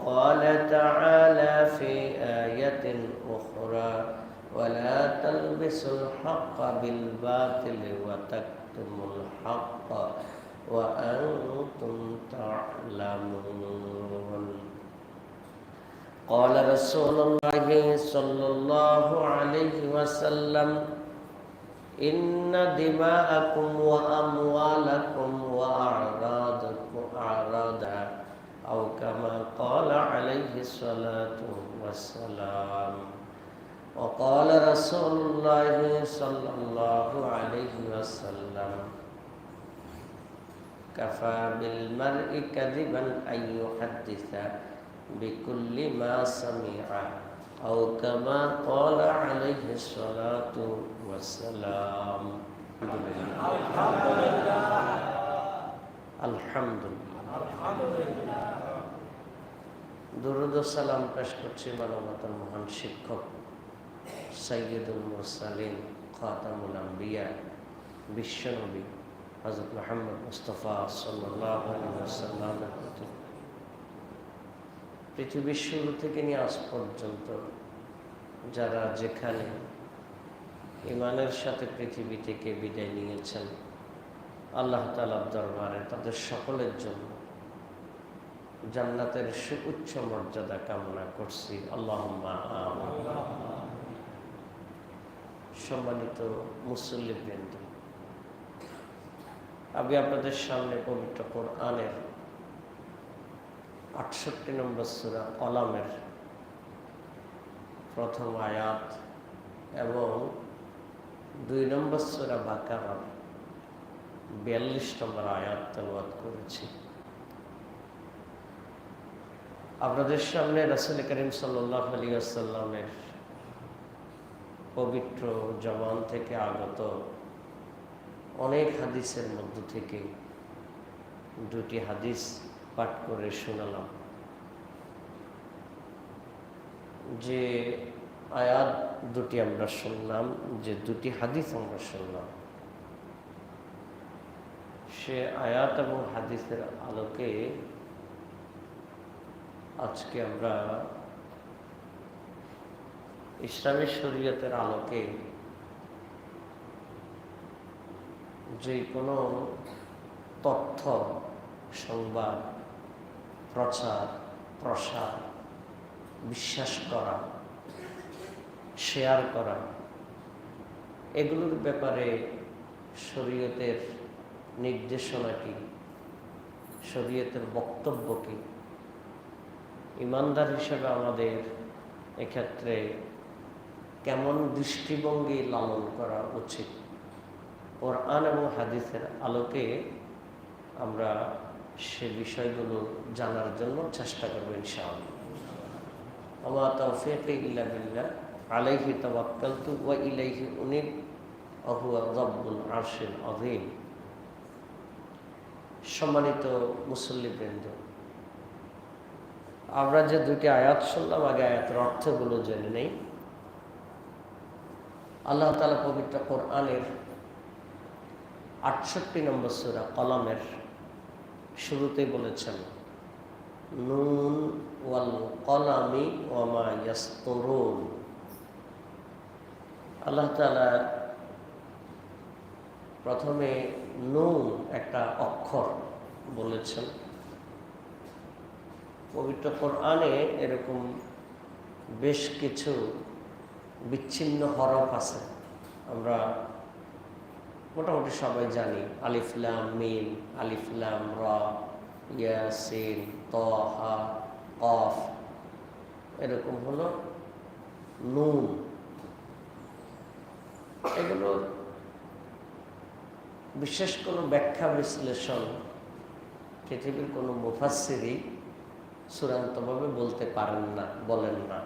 وقال تعالى في آية أخرى ولا تلبسوا الحق بالباطل وتكتموا الحق وأنتم تعلمون. قال رسول الله صلى الله عليه وسلم إن دماءكم وأموالكم وأعراضكم أعراضا أو كما قال عليه الصلاة والسلام. وقال رسول الله صلى الله عليه وسلم كفى بالمرء كذبا أن يحدث بكل ما سمع أو كما قال عليه الصلاة والسلام. الحمد لله. الحمد لله. সালাম পেশ করছি মানবতার মহান শিক্ষক সৈয়দুল মুরসালিন খাতামুল আম্বিয়া, বিশ্বনবী হজরত মোহাম্মদ মুস্তফা সাল্লামের প্রতি। পৃথিবীর শুরু থেকে নিয়ে আজ পর্যন্ত যারা যেখানে ইমানের সাথে পৃথিবী থেকে বিদায় নিয়েছেন, আল্লাহ তালার দরবারে তাদের সকলের জন্য জান্নাতের সুউচ্চ মর্যাদা কামনা করছি। আল্লাহ সম্মানিত মুসল্লিবৃন্দ আমি আপনাদের সামনে পবিত্র কোরআনের আটষট্টি নম্বর সুরা কলামের প্রথম আয়াত এবং দুই নম্বর সুরা বাকারার বিয়াল্লিশ নম্বর আয়াত তেলবাদ করেছি। আপনাদের সামনে রাসুল করিম সাল্লাহ আলী আসাল্লামের পবিত্র জবান থেকে আগত অনেক হাদিসের মধ্য থেকে দুটি হাদিস পাঠ করে শোনালাম। যে আয়াত দুটি আমরা শুনলাম, যে দুটি হাদিস আমরা শুনলাম। সে আয়াত এবং হাদিসের আলোকে আজকে আমরা ইসলামী শরীয়তের আলোকে যে কোনো তথ্য, সংবাদ, প্রচার, প্রসার, বিশ্বাস করা, শেয়ার করা, এগুলোর ব্যাপারে শরীয়তের নির্দেশনা কি? শরীয়তের বক্তব্য কি? ইমানদার হিসেবে আমাদের এক্ষেত্রে কেমন দৃষ্টিভঙ্গি লালন করা উচিত? কোরআন এবং হাদিসের আলোকে আমরা সে বিষয়গুলো জানার জন্য চেষ্টা করব ইনশাআল্লাহ। আমার তৌফিক ইল্লা বিল্লাহ। আলাইহি তাওয়াক্কালতু ওয়া ইলাইহি উনিব। আহুয়া রব্বুল আরশিল আযীম। সম্মানিত মুসল্লিবৃন্দ আমরা যে দুটি আয়াত শুনলাম, আগে আয়াতের অর্থগুলো জেনে নেই। আল্লাহ তালা পবিত্র কোরআনের আটষট্টি নম্বর সুরা কলামের শুরুতে বলেছেন, নুন ওয়াল কলামি ওয়ামা আল্লাহ তালা প্রথমে নুন একটা অক্ষর বলেছেন। পবিত্র কোরআনে এরকম বেশ কিছু বিচ্ছিন্ন হরফ আছে। আমরা মোটামুটি সবাই জানি আলিফলাম মিম আলিফলাম র ইয়াসিন তহা কফ এরকম হলো নুন। এগুলো বিশেষ কোনো ব্যাখ্যা বিশ্লেষণ পৃথিবীর কোনো মুফাসিরই চূড়ান্তভাবে বলতে পারেন না, বলেন না।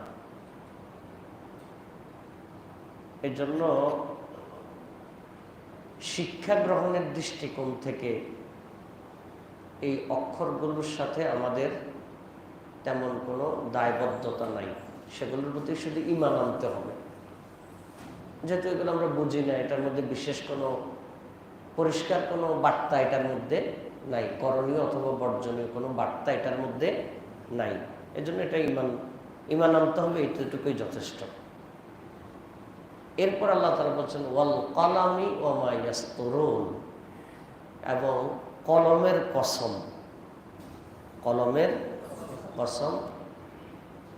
এজন্য শিক্ষা গ্রহণের দৃষ্টিকোণ থেকে এই অক্ষরগুলোর সাথে আমাদের তেমন কোনো দায়বদ্ধতা নাই। সেগুলোর প্রতি শুধু ইমান আনতে হবে। যেহেতু এগুলো আমরা বুঝি না, এটার মধ্যে বিশেষ কোনো পরিষ্কার কোনো বার্তা এটার মধ্যে নাই। করণীয় অথবা বর্জনীয় কোনো বার্তা এটার মধ্যে নাই। এজন্য এটা ইমান ইমান আনতে হবে এইটুকুই যথেষ্ট। এরপর আল্লাহ তালা বলছেন, ওয়াল কলামি ও মাইয়াস্তরুন এবং কলমের কসম কলমের কসম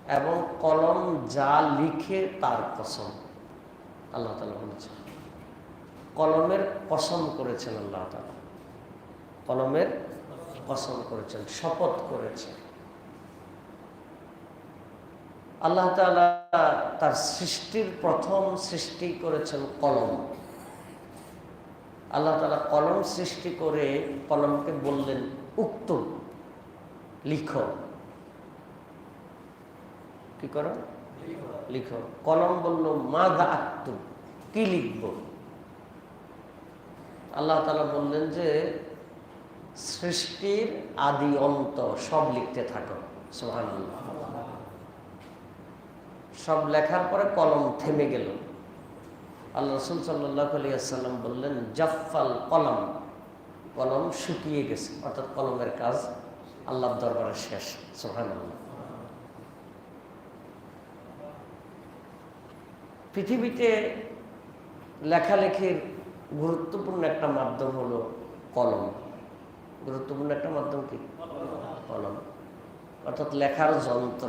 এবং কলম যা লিখে তার কসম, আল্লাহ তালা বলেছেন। কলমের কসম করেছেন আল্লাহ তালা কলমের কসম করেছেন, শপথ করেছেন। আল্লাহ তার সৃষ্টির প্রথম সৃষ্টি করেছেন কলম। আল্লাহ তালা কলম সৃষ্টি করে কলমকে বললেন উক্ত লিখো। কি করো? লিখো। কলম বলল মাঘা আক্তু কি লিখব? আল্লাহ তালা বললেন যে, সৃষ্টির আদি অন্ত সব লিখতে থাকো। সোহান সব লেখার পরে কলম থেমে গেল। আল্লাহ রসুল সাল্লাহ আলিয়াল্লাম বললেন জাফাল কলম। কলম শুকিয়ে গেছে, অর্থাৎ কলমের কাজ আল্লাহ দরবারে শেষ সোহান পৃথিবীতে লেখালেখির গুরুত্বপূর্ণ একটা মাধ্যম হলো কলম। গুরুত্বপূর্ণ একটা মাধ্যম কি? কলম। অর্থাৎ লেখার যন্ত্র।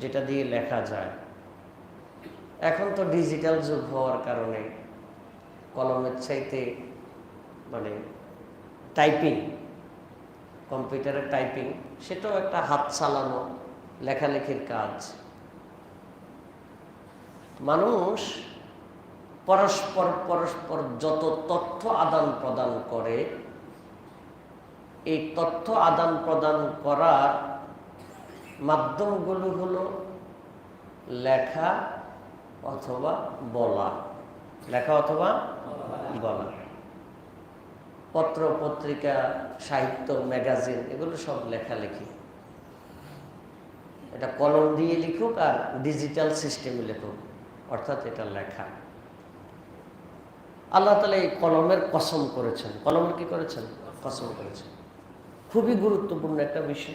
যেটা দিয়ে লেখা যায়। এখন তো ডিজিটাল যুগ হওয়ার কারণে কলমের চাইতে মানে টাইপিং কম্পিউটারের টাইপিং সেটাও একটা হাত চালানো, লেখালেখির কাজ। মানুষ পরস্পর পরস্পর যত তথ্য আদান প্রদান করে, এই তথ্য আদান প্রদান করার মাধ্যমগুলো হলো লেখা অথবা বলা। লেখা অথবা বলা। পত্র পত্রিকা সাহিত্য, ম্যাগাজিন, এগুলো সব লেখালেখি। এটা কলম দিয়ে লিখুক আর ডিজিটাল সিস্টেমে লিখুক, অর্থাৎ এটা লেখা। আল্লাহ তালা এই কলমের কসম করেছেন। কলমের কি করেছেন? কসম করেছেন। খুবই গুরুত্বপূর্ণ একটা বিষয়।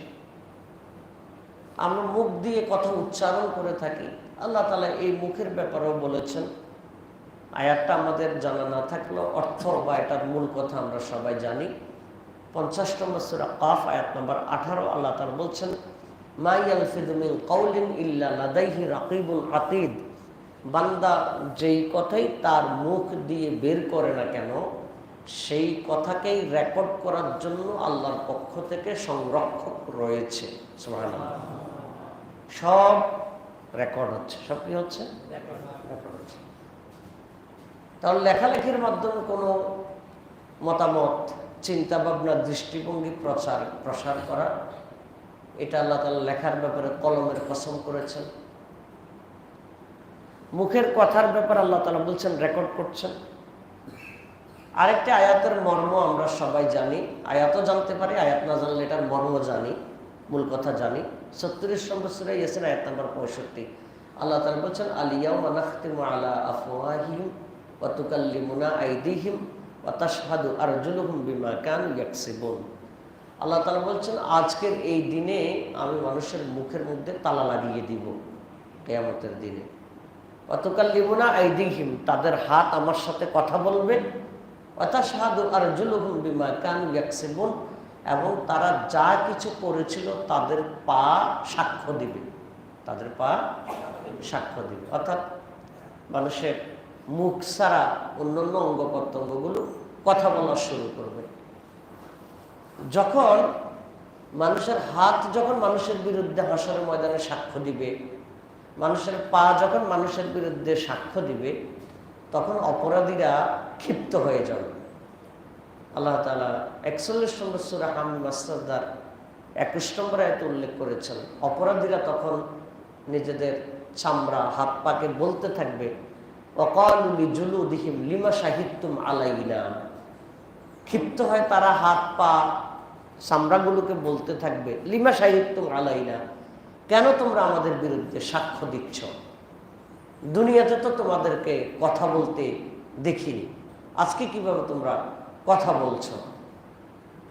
আমরা মুখ দিয়ে কথা উচ্চারণ করে থাকি। আল্লাহ তালা এই মুখের ব্যাপারেও বলেছেন, আয়াতটা আমাদের জানা না থাকলেও অর্থ বা এটার মূল কথা আমরা সবাই জানি। পঞ্চাশ নম্বর সুরা কাফ, আয়াত নম্বর আঠারো, আল্লাহ তালা বলছেন মাই আলফিদমিন কৌলিন ইল্লা লাদাইহি রাকিবুল আতিদ বান্দা যেই কথাই তার মুখ দিয়ে বের করে না কেন, সেই কথাকেই রেকর্ড করার জন্য আল্লাহর পক্ষ থেকে সংরক্ষক রয়েছে। সব রেকর্ড হচ্ছে। সব কি হচ্ছে? তাহলে লেখালেখির মাধ্যমে কোনো মতামত, চিন্তা ভাবনা, দৃষ্টিভঙ্গি প্রচার, প্রসার করা, এটা আল্লাহ তালা লেখার ব্যাপারে কলমের কসম করেছেন। মুখের কথার ব্যাপারে আল্লাহ তালা বলছেন রেকর্ড করছেন। আরেকটি আয়াতের মর্ম আমরা সবাই জানি। আয়াতও জানতে পারি, আয়াত না জানলে এটার মর্ম জানি। মূল কথা জানি। সত্তরিশ নম্বর সুরাই এসেছেন আয়াত নাম্বার পঁয়ষট্টি। আল্লাহ তালা বলছেন আলিয়াও মানাখতিম আলা আফওয়াহিম ওয়াতুকাল্লিমুনা আইদিহিম ওয়াতাশহাদু আরজুলুহুম বিমা কান ইয়াকসিবুন। আল্লাহ তালা বলছেন, আজকের এই দিনে আমি মানুষের মুখের মধ্যে তালা লাগিয়ে দিব, কেয়ামতের দিনে। অতকাল্লিমুনা আইদিহিম, তাদের হাত আমার সাথে কথা বলবে। অতাশহাদু আরজুলুহুম বিমা কান ইয়াকসিবুন। এবং তারা যা কিছু করেছিল তাদের পা সাক্ষ্য দিবে। তাদের পা সাক্ষ্য দিবে। অর্থাৎ মানুষের মুখ ছাড়া অন্যান্য অঙ্গ প্রত্যঙ্গগুলো কথা বলা শুরু করবে। যখন মানুষের হাত যখন মানুষের বিরুদ্ধে হাসরের ময়দানে সাক্ষ্য দিবে, মানুষের পা যখন মানুষের বিরুদ্ধে সাক্ষ্য দিবে, তখন অপরাধীরা ক্ষিপ্ত হয়ে যাবে। আল্লাহ তালা একচল্লিশ নম্বর সুরা হাম মাস্তার একুশ নম্বর এত উল্লেখ করেছেন, অপরাধীরা তখন নিজেদের চামড়া, হাত পাকে বলতে থাকবে অকালি জুলু দিহিম লিমা সাহিত্যুম আলাইনা? ক্ষিপ্ত হয় তারা হাত পা, চামড়াগুলোকে বলতে থাকবে, লিমা সাহিত্যুম আলাইনা? কেন তোমরা আমাদের বিরুদ্ধে সাক্ষ্য দিচ্ছ? দুনিয়াতে তো তোমাদেরকে কথা বলতে দেখিনি। আজকে কীভাবে তোমরা কথা বলছ।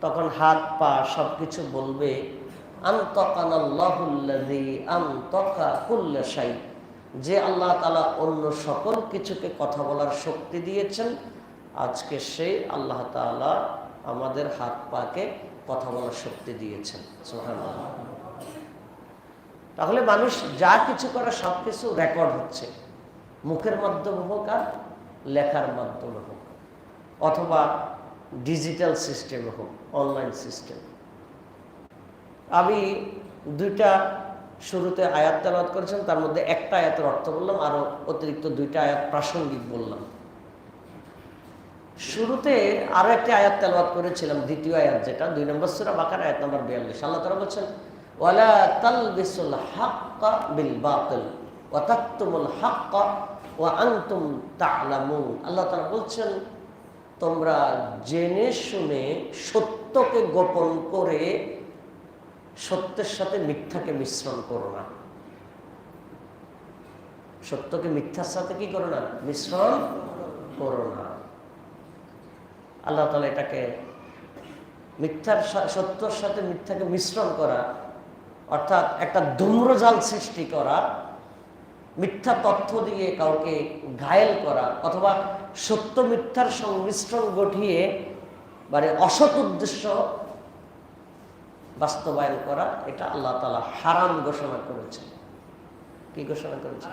তখন হাত পা সব কিছু বলবে যে আল্লাহ তালা অন্য সকল কিছুকে কথা বলার শক্তি দিয়েছেন, আজকে সে আল্লাহ তালা আমাদের হাত পাকে কথা বলার শক্তি দিয়েছেন। তাহলে মানুষ যা কিছু করে সব কিছু রেকর্ড হচ্ছে। মুখের মাধ্যমে হোক আর লেখার মাধ্যমে হোক। অথবা ডিজিটাল সিস্টেমে হোক, অনলাইন সিস্টেম। আমি দুইটা শুরুতে আয়াত তেলাওয়াত করেছেন তার মধ্যে একটা আয়াতের অর্থ বললাম, আরও অতিরিক্ত দুইটা আয়াত প্রাসঙ্গিক বললাম। শুরুতে আরও একটি আয়াত তেলাওয়াত করেছিলাম, দ্বিতীয় আয়াত যেটা, দুই নম্বর সুরা বাকার, আয়াত নম্বর বিয়াল্লিশ। আল্লাহ তারা বলছেন, ওয়ালা তালবিসুল হাক্কা বিল বাতিল, ওয়া তাকতুমুল হাক্কা, ওয়া আনতুম তা'লামুন আল্লাহ তাআলা বলছেন তোমরা জেনে শুনে সত্যকে গোপন করে সত্যের সাথে মিথ্যাকে মিশ্রণ করো না। সত্যকে মিথ্যার সাথে কি করো না? মিশ্রণ করো না। আল্লাহ তালা এটাকে মিথ্যার সত্যর সাথে মিথ্যাকে মিশ্রণ করা, অর্থাৎ একটা ধূম্রজাল সৃষ্টি করা মিথ্যা তথ্য দিয়ে কাউকে ঘায়েল করা অথবা সত্য মিথ্যার সংমিশ্রণ ঘটিয়ে মানে অসৎ উদ্দেশ্য বাস্তবায়ন করা, এটা আল্লাহ তালা হারাম ঘোষণা করেছে কি ঘোষণা করেছে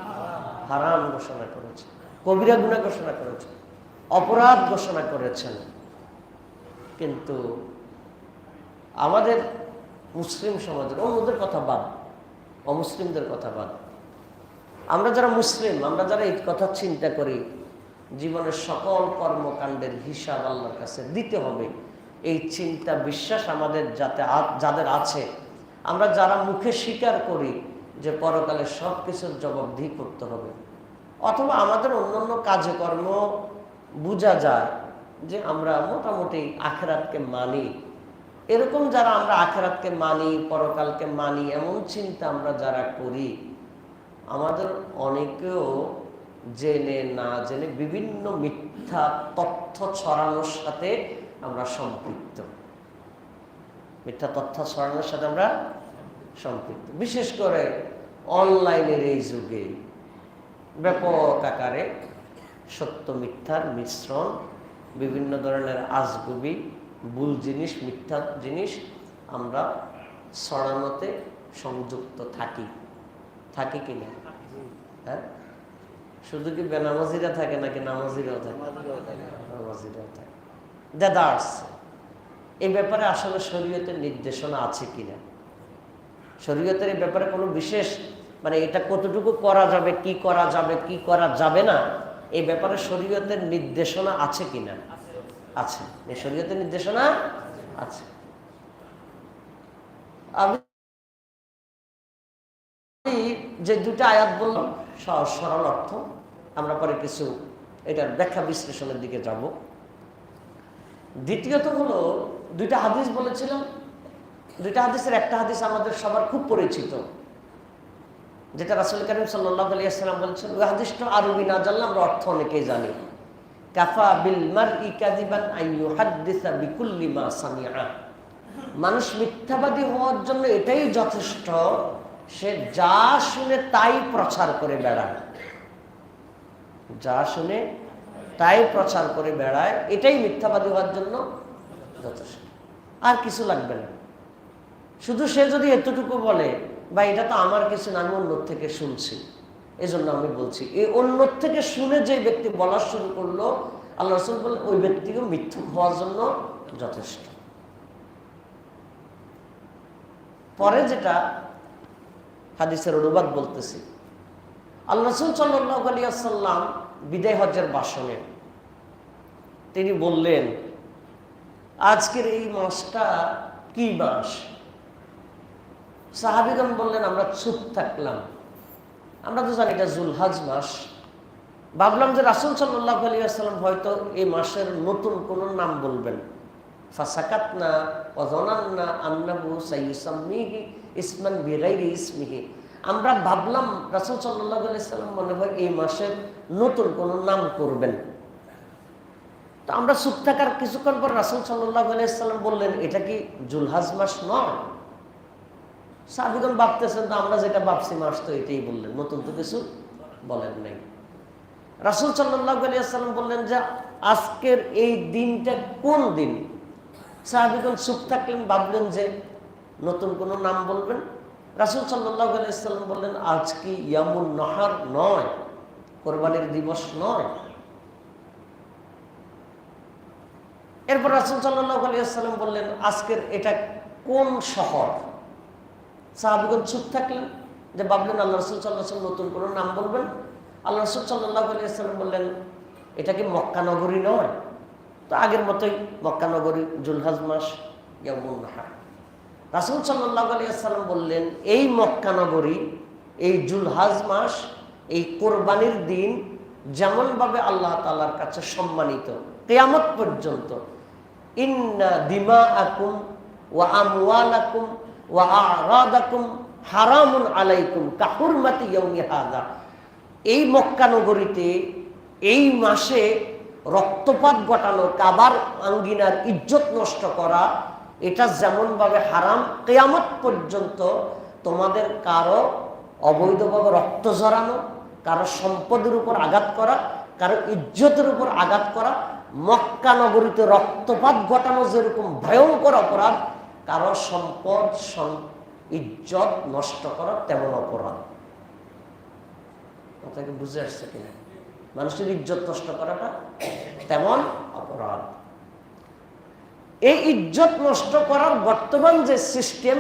হারাম ঘোষণা করেছে কবিরা গুণা ঘোষণা করেছে অপরাধ ঘোষণা করেছেন। কিন্তু আমাদের মুসলিম সমাজের অন্যদের কথা বাদ, অমুসলিমদের কথা বাদ আমরা যারা মুসলিম, আমরা যারা এই কথা চিন্তা করি, জীবনের সকল কর্মকাণ্ডের হিসাব আল্লাহর কাছে দিতে হবে। এই চিন্তা, বিশ্বাস আমাদের যাতে যাদের আছে। আমরা যারা মুখে স্বীকার করি যে পরকালে সব কিছুর জবাবদিহি করতে হবে। অথবা আমাদের অন্যান্য কাজকর্ম বোঝা যায় যে আমরা মোটামুটি আখেরাতকে মানি। এরকম যারা আমরা আখেরাতকে মানি, পরকালকে মানি, এমন চিন্তা আমরা যারা করি আমাদের অনেকেও জেনে না জেনে বিভিন্ন মিথ্যা তথ্য ছড়ানোর সাথে আমরা সম্পৃক্ত। মিথ্যা তথ্য ছড়ানোর সাথে আমরা সম্পৃক্ত। বিশেষ করে অনলাইনের এই যুগে ব্যাপক আকারে সত্য মিথ্যার মিশ্রণ, বিভিন্ন ধরনের আজগুবি, ভুল জিনিস, মিথ্যা জিনিস আমরা ছড়ানোতে সংযুক্ত থাকি। থাকি কিনা হ্যাঁ? শুধু কি বেনামাজিরা থাকে নাকি নামাজিরাও থাকে? নামাজিরাও থাকে। দেদার্স এই ব্যাপারে আসলে শরীয়তের নির্দেশনা আছে কিনা শরীয়তের এই ব্যাপারে কোনো বিশেষ মানে এটা কতটুকু করা যাবে, কি করা যাবে, কি করা যাবে না এই ব্যাপারে শরীয়তের নির্দেশনা আছে কিনা আছে। শরীয়তের নির্দেশনা আছে। আমি যে দুটা আয়াত বললাম, সহজ, সরল অর্থ। আমরা পরে কিছু এটার ব্যাখ্যা বিশ্লেষণের দিকে যাব। দ্বিতীয়ত হলো, দুইটা হাদিস বলেছিলাম। দুইটা হাদিসের একটা হাদিস আমাদের সবার খুব পরিচিত, যেটা রাসুল করিম সাল্লাহ আলিয়াল্লাম বলছেন, ওই হাদিসটা আরবি না জানলে আমরা অর্থ অনেকেই জানি। কাফা বিল মার ইকাদিবান আইয়ু হাদ্দিসা বিকুল্লি মা সামিআ। মানুষ মিথ্যাবাদী হওয়ার জন্য এটাই যথেষ্ট সে যা শুনে তাই প্রচার করে বেড়ায়। যা শুনে তাই প্রচার করে বেড়ায়, এটাই মিথ্যাবাদী হওয়ার জন্য যথেষ্ট। আর কিছু লাগবে না। শুধু সে যদি এতটুকু বলে বা এটা তো আমার কিছু না, আমি অন্য থেকে শুনছি। এজন্য আমি বলছি, এই অন্য থেকে শুনে যে ব্যক্তি বলা শুরু করল, আল্লাহ রসুল বলে ওই ব্যক্তিকে মিথ্যুক হওয়ার জন্য যথেষ্ট। পরে যেটা হাদিসের অনুবাদ বলতেছি। আল্লাহ রসুল সাল্লাহ আলিয়াল্লাম বিদায় হজের বাসনে তিনি বললেন, আজকের এই মাসটা কি মাস? সাহাবিগণ বললেন, আমরা চুপ থাকলাম। আমরা তো জানি এটা জুলহাজ মাস। ভাবলাম যে রাসুল সাল্লাহ আলিয়াল্লাম হয়তো এই মাসের নতুন কোনো নাম বলবেন। আমরা ভাবলাম রাসুল আলাইসাল্লাম মনে হয় এই মাসের নতুন কোনো নাম করবেন। তো আমরা চুপ থাকার কিছুক্ষণ পর রাসুল সাল্লাহ আলাইসাল্লাম বললেন, এটা কি জুলহাজ মাস নয়? সাবিগণ ভাবতেছেন তো আমরা যেটা ভাবছি মাস তো এটাই বললেন, নতুন তো কিছু বলেন নাই। রাসুল সাল্লাহ আলিয়াল্লাম বললেন যে, আজকের এই দিনটা কোন দিন? সাহাবিগণ চুপ থাকলেন, ভাবলেন যে নতুন কোনো নাম বলবেন। রাসুল আলাইসাল্লাম বললেন, আজ কি ইয়ামুন নহার নয়? কোরবানির দিবস নয়? এরপর রাসুল সাল্লাহ আলিয়াল্লাম বললেন, আজকের এটা কোন শহর? সাহাবিগণ চুপ থাকলেন, যে ভাবলেন, আল্লাহ রসুল সাল্লাহ নতুন কোনো নাম বলবেন? আল্লাহ রসুল সাল্লাহ আলিয়াল্লাম বললেন, এটা কি মক্কা নগরী নয়? তো আগের মতোই মক্কানগরী জুলহাজ মাস ইয়ামুন নাহার। রাসুল সাল্লাহ আলিয়াল্লাম বললেন, এই মক্কানগরী এই জুলহাজ মাস, এই কোরবানির দিন যেমনভাবে আল্লাহ তালার কাছে সম্মানিত, কেয়ামত পর্যন্ত, ইন্না দিমা আকুম ওয়া আমওয়াল আকুম ওয়া আরাদাকুম হারামুন আলাইকুম কাহুরমাতি ইয়ৌমি হাদা এই মক্কানগরীতে এই মাসে রক্তপাত ঘটানো, কাবার আঙ্গিনার ইজ্জত নষ্ট করা, এটা যেমনভাবে হারাম, কেয়ামত পর্যন্ত তোমাদের কারও অবৈধভাবে রক্ত ঝরানো, কারও সম্পদের উপর আঘাত করা, কারও ইজ্জতের উপর আঘাত করা, মক্কা নগরীতে রক্তপাত ঘটানো যেরকম ভয়ঙ্কর অপরাধ, কারও সম্পদ ইজ্জত নষ্ট করা তেমন অপরাধ। আপনাকে বুঝে আসছে কিনা? মানুষের ইজ্জত নষ্ট করাটা তেমন অপরাধ। এই ইজ্জত নষ্ট করার বর্তমান যে সিস্টেম,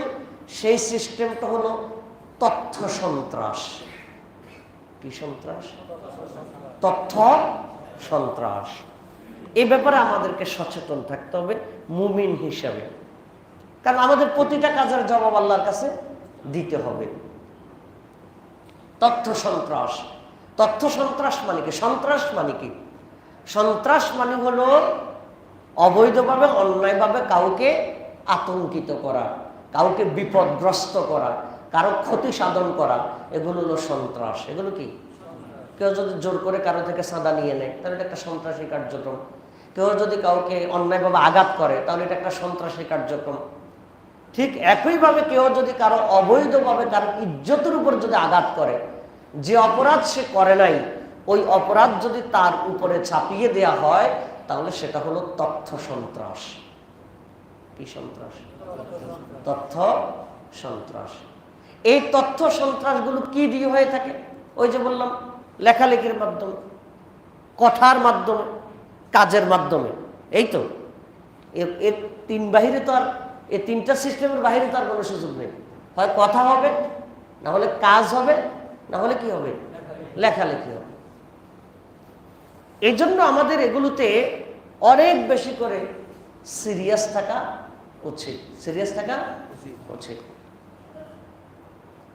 সেই সিস্টেমটা হলো তথ্য সন্ত্রাস। কি সন্ত্রাস? তথ্য সন্ত্রাস। এ ব্যাপারে আমাদেরকে সচেতন থাকতে হবে, মুমিন হিসাবে। কারণ আমাদের প্রতিটা কাজের জবাব আল্লাহর কাছে দিতে হবে। তথ্য সন্ত্রাস। তথ্য সন্ত্রাস মানে কি? সন্ত্রাস মানে কি? সন্ত্রাস মানে হলো অবৈধভাবে, অন্যায়ভাবে কাউকে আতঙ্কিত করা, কাউকে বিপদগ্রস্ত করা, কারও ক্ষতি সাধন করা, এগুলো হলো সন্ত্রাস। এগুলো কি? কেউ যদি জোর করে কারও থেকে সাদা নিয়ে নেয়, তাহলে এটা একটা সন্ত্রাসী কার্যক্রম। কেউ যদি কাউকে অন্যায়ভাবে আঘাত করে, তাহলে এটা একটা সন্ত্রাসী কার্যক্রম। ঠিক একইভাবে কেউ যদি কারও অবৈধভাবে, কারও ইজ্জতের উপর যদি আঘাত করে যে অপরাধ সে করে নাই, ওই অপরাধ যদি তার উপরে ছাপিয়ে দেয়া হয়, তাহলে সেটা হলো তথ্য সন্ত্রাস। কি সন্ত্রাস? তথ্য সন্ত্রাস। এই তথ্য সন্ত্রাসগুলো কি দিয়ে হয়ে থাকে? ওই যে বললাম, লেখালেখির মাধ্যমে, কথার মাধ্যমে, কাজের মাধ্যমে। এই তো। এর তিন বাহিরে তো আর এই তিনটা সিস্টেমের বাহিরে তো আর কোনো সুযোগ নেই। হয় কথা হবে, না হলে কাজ হবে না হলে কি হবে? লেখালেখি হবে। এই জন্য আমাদের এগুলোতে অনেক বেশি করে সিরিয়াস থাকা উচিত। সিরিয়াস থাকা উচিত।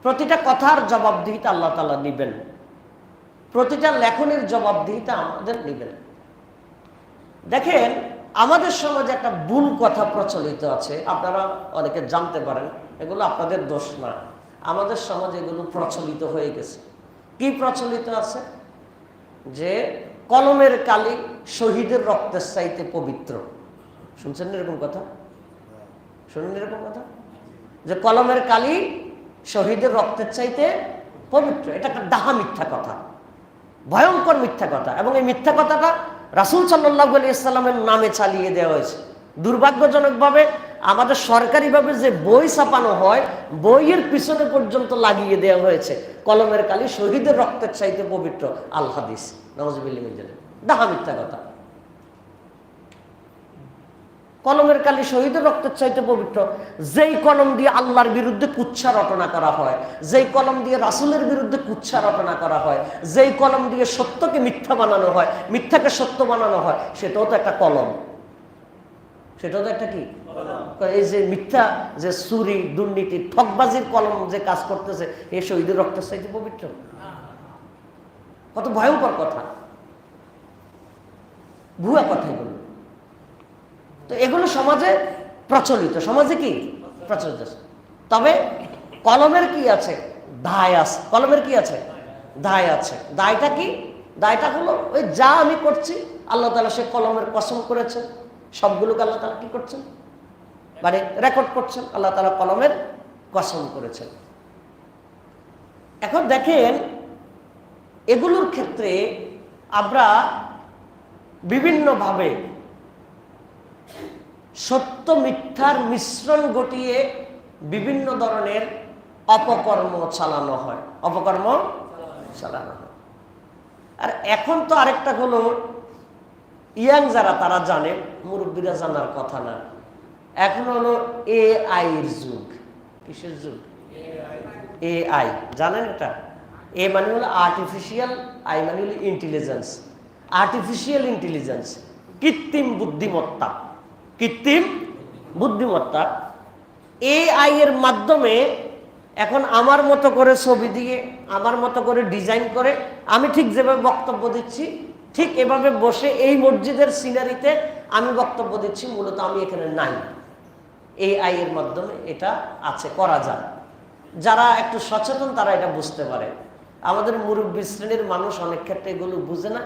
প্রতিটা কথার জবাবদিহিতা আল্লাহ তালা নিবেন। প্রতিটা লেখনের জবাবদিহিতা আমাদের নিবেন। দেখেন, আমাদের সমাজে একটা ভুল কথা প্রচলিত আছে। আপনারা অনেকে জানতে পারেন, এগুলো আপনাদের দোষ না। আমাদের সমাজে এগুলো প্রচলিত হয়ে গেছে। কি প্রচলিত আছে? যে কলমের কালি শহীদের রক্তের চাইতে পবিত্র। শুনছেন এরকম কথা? শুনেন এরকম কথা? যে কলমের কালি শহীদের রক্তের চাইতে পবিত্র। এটা একটা ডাহা মিথ্যা কথা। ভয়ঙ্কর মিথ্যা কথা। এবং এই মিথ্যা কথাটা রাসুল সাল্লাহ আলি ইসলামের নামে চালিয়ে দেওয়া হয়েছে। দুর্ভাগ্যজনকভাবে আমাদের সরকারিভাবে যে বই ছাপানো হয়, বইয়ের পিছনে পর্যন্ত লাগিয়ে দেওয়া হয়েছে। কলমের কালি শহীদের রক্তের চাইতে পবিত্র আল হাদিস। ডাহা মিথ্যা কথা। কলমের কালি শহীদের রক্তের চাইতে পবিত্র। যেই কলম দিয়ে আল্লাহর বিরুদ্ধে কুচ্ছা রটনা করা হয়, যেই কলম দিয়ে রাসুলের বিরুদ্ধে কুচ্ছা রটনা করা হয়, যেই কলম দিয়ে সত্যকে মিথ্যা বানানো হয়, মিথ্যাকে সত্য বানানো হয়, সেটাও তো একটা কলম। সেটাও তো একটা কি? এই যে মিথ্যা, যে চুরি, দুর্নীতি, ঠকবাজির কলম যে কাজ করতেছে, এ শহীদের রক্তের চাইতে পবিত্র। কত ভয়ঙ্কর কথা। ভুয়া কথা এগুলো। তো এগুলো সমাজে প্রচলিত। সমাজে কি? প্রচলিত। তবে কলমের কি আছে? দায় আছে। কলমের কি আছে? দায় আছে। দায়টা কি? দায়টা হলো, ওই যা আমি করছি, আল্লাহ তালা সে কলমের কসম করেছেন। সবগুলোকে আল্লাহ তালা কি করছেন? মানে রেকর্ড করছেন, আল্লাহ তালা কলমের কসম করেছেন। এখন দেখেন, এগুলোর ক্ষেত্রে আমরা বিভিন্নভাবে সত্য মিথ্যার মিশ্রণ ঘটিয়ে বিভিন্ন ধরনের অপকর্ম চালানো হয়। অপকর্ম চালানো হয়। আর এখন তো আরেকটা হলো ইয়াং যারা, তারা জানে, মুরব্বীরা জানার কথা না। এখন হলো এ আইয়ের যুগ। কিসের যুগ? এ আই জানেন এটা? এ মানে হলো আর্টিফিশিয়াল আই মানে হলো ইন্টেলিজেন্স আর্টিফিশিয়াল ইন্টেলিজেন্স কৃত্রিম বুদ্ধিমত্তা। কৃত্রিম বুদ্ধিমত্তা। এ আই এর মাধ্যমে এখন আমার মতো করে ছবি দিয়ে, আমার মতো করে ডিজাইন করে, আমি ঠিক যেভাবে বক্তব্য দিচ্ছি ঠিক এভাবে বসে এই মসজিদের সিনারিতে আমি বক্তব্য দিচ্ছি, মূলত আমি এখানে নাই। এই আই এর মাধ্যমে এটা আছে, করা যায়। যারা একটু সচেতন, তারা এটা বুঝতে পারে। আমাদের মুরব্বী শ্রেণির মানুষ অনেক ক্ষেত্রে এগুলো বুঝে না।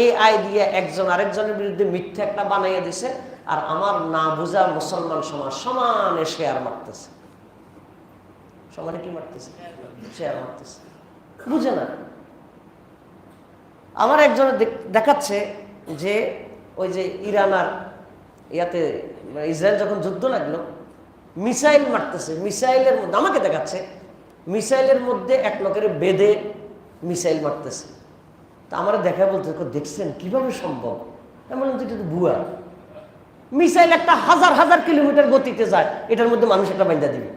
এই আই দিয়ে একজন আরেকজনের বিরুদ্ধে মিথ্যে একটা বানাইয়া দিছে, আর আমার না বোঝা মুসলমান সমাজ সমানে শেয়ার মারতেছে। সমানে কি মারতেছে? শেয়ার মারতেছে। বুঝে না। আমার একজন দেখাচ্ছে যে ওই যে ইরান আর ইয়াতে মানে ইসরায়েল যখন যুদ্ধ লাগল, মিসাইল মারতেছে, মিসাইলের মধ্যে, আমাকে দেখাচ্ছে, মিসাইলের মধ্যে এক লোকের বেদে মিসাইল মারতেছে। তা আমার দেখা বলতে দেখছেন কীভাবে সম্ভব? আমি বললাম, এটা তো ভুয়া। মিসাইল একটা হাজার হাজার কিলোমিটার গতিতে যায়, এটার মধ্যে মানুষ একটা বান্ধা দিবে।